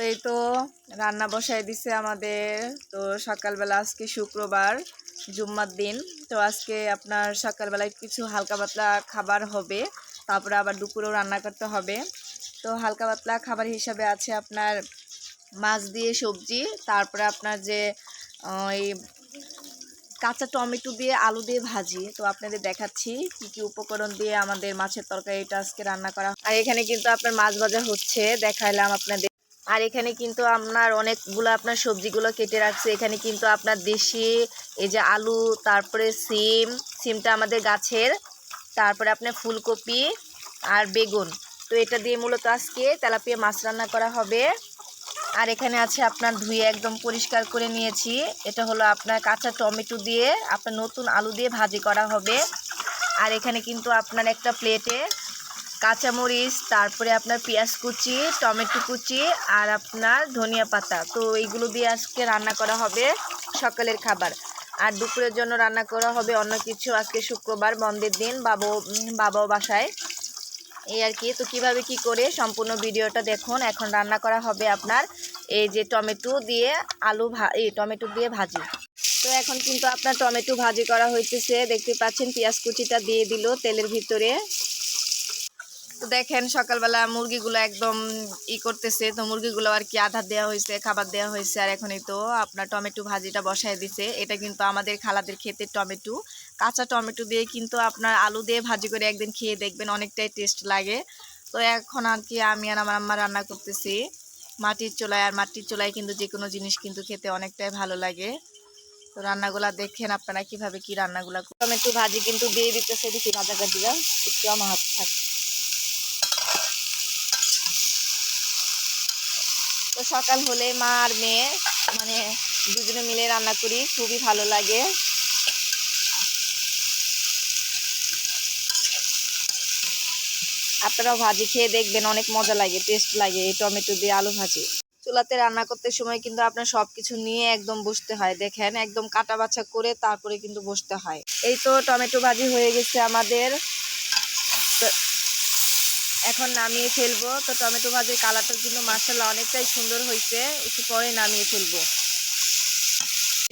এই তো রান্না বসায় দিছে আমাদের। তো সকালবেলা আজকে শুক্রবার, জুম্মার দিন। তো আজকে আপনার সকালবেলায় কিছু হালকা পাতলা খাবার হবে, তারপরে আবার দুপুরেও রান্না করতে হবে। তো হালকা পাতলা খাবার হিসাবে আছে আপনার মাছ দিয়ে সবজি, তারপরে আপনার যে এই কাঁচা টমেটো দিয়ে আলু দিয়ে ভাজি। তো আপনাদের দেখাচ্ছি কি কি উপকরণ দিয়ে আমাদের মাছের তরকারিটা আজকে রান্না করা আর এখানে কিন্তু আপনার মাছ ভাজা হচ্ছে, দেখাইলাম আপনাদের আর এখানে কিন্তু আপনার অনেকগুলো আপনার সবজিগুলো কেটে রাখছে। এখানে কিন্তু আপনার দেশি, এই যে আলু, তারপরে সিম, সিমটা আমাদের গাছের, তারপরে আপনার ফুলকপি আর বেগুন। তো এটা দিয়ে মূলত আজকে তেলাপিয়া মাছ রান্না করা হবে। আর এখানে আছে আপনার ধুয়ে একদম পরিষ্কার করে নিয়েছি। এটা হলো আপনার কাঁচা টমেটো দিয়ে, আপনার নতুন আলু দিয়ে ভাজি করা হবে। আর এখানে কিন্তু আপনার একটা প্লেটে কাঁচামরিচ, তারপরে আপনার পেঁয়াজ কুচি, টমেটো কুচি আর আপনার ধনিয়া পাতা। তো এইগুলো দিয়ে আজকে রান্না করা হবে সকালের খাবার। আর দুপুরের জন্য রান্না করা হবে অন্য কিছু। আজকে শুক্রবার, বন্ধের দিন, বাবু বাবাও বাসায়। এই আর কি। তো কীভাবে কি করে সম্পূর্ণ ভিডিওটা দেখুন। এখন রান্না করা হবে আপনার এই যে টমেটো দিয়ে আলু ভা, এই টমেটো দিয়ে ভাজি। তো এখন কিন্তু আপনার টমেটো ভাজি করা হইতেছে। দেখতে পাচ্ছেন, পেঁয়াজ কুচিটা দিয়ে দিল তেলের ভিতরে। তো দেখেন সকালবেলা মুরগিগুলো একদম ই করতেছে, তো মুরগিগুলো আর কি আধার দেওয়া হয়েছে, খাবার দেওয়া হয়েছে, আর এখনই তো আপনার টমেটো ভাজিটা বসায় দিছে। এটা কিন্তু আমাদের খালাদের ক্ষেতের টমেটো। কাঁচা টমেটো দিয়ে কিন্তু আপনার আলু দিয়ে ভাজি করে একদিন খেয়ে দেখবেন, অনেকটাই টেস্ট লাগে। তো এখন আর কি আমি আর আমার আম্মা রান্না করতেছি। মাটির চোলায়, আর মাটির চোলায় কিন্তু যে কোনো জিনিস কিন্তু খেতে অনেকটাই ভালো লাগে। তো রান্নাগুলা দেখেন আপনারা কীভাবে কি রান্নাগুলা টমেটো ভাজি কিন্তু দিয়ে দিতেছে, দেখি ভাজা কাটিরা একটু আমার হাত থাক তো সকাল হলে মা আর মেয়ে মানে দুজনে মিলে রান্না করি, খুবই ভালো লাগে। আপনারাও ভাজি খেয়ে দেখবেন, অনেক মজা লাগে টেস্ট লাগে এই টমেটো দিয়ে আলু ভাজি। চুলাতে রান্না করতে সময় কিন্তু আপনার সব কিছু নিয়ে একদম বসতে হয়, দেখেন, একদম কাটা বাছা করে তারপরে কিন্তু বসতে হয়। এই তো টমেটো ভাজি হয়ে গেছে আমাদের। এখন নামিয়ে ফেলব। তো টমেটো ভাজির কালারটা কিন্তু মার্শাল্লাহ অনেকটাই সুন্দর হয়েছে। একটু পরে নামিয়ে ফেলব।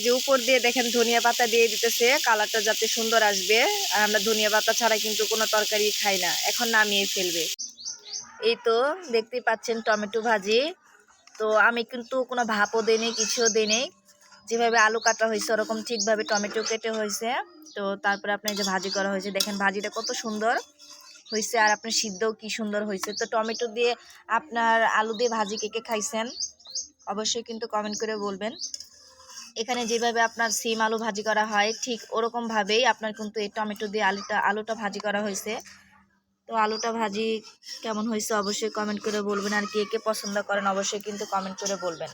যে উপর দিয়ে দেখেন ধনিয়া পাতা দিয়ে দিতেছে, কালারটা যাতে সুন্দর আসবে। আর আমরা ধনিয়া পাতা ছাড়া কিন্তু কোনো তরকারি খাই না। এখন নামিয়ে ফেলবে। এই তো দেখতেই পাচ্ছেন টমেটো ভাজি। তো আমি কিন্তু কোনো ভাপও দিইনি, কিছুও দিইনি। যেভাবে আলু কাটা হয়েছে, ওরকম ঠিকভাবে টমেটো কেটে হয়েছে। তো তারপরে আপনার যে ভাজি করা হয়েছে, দেখেন ভাজিটা কত সুন্দর। হয়েছে আর আপনার সিদ্ধও কি সুন্দর হয়েছে তো টমেটো দিয়ে আপনার আলু দিয়ে ভাজি কে কে খাইছেন? অবশ্যই কিন্তু কমেন্ট করে বলবেন। এখানে যেভাবে আপনার সিম আলু ভাজি করা হয়, ঠিক ওরকমভাবেই আপনার কিন্তু এই টমেটো দিয়ে আলুটা আলুটা ভাজি করা হয়েছে তো আলুটা ভাজি কেমন হয়েছে অবশ্যই কমেন্ট করে বলবেন। আর কে কে পছন্দ করেন অবশ্যই কিন্তু কমেন্ট করে বলবেন।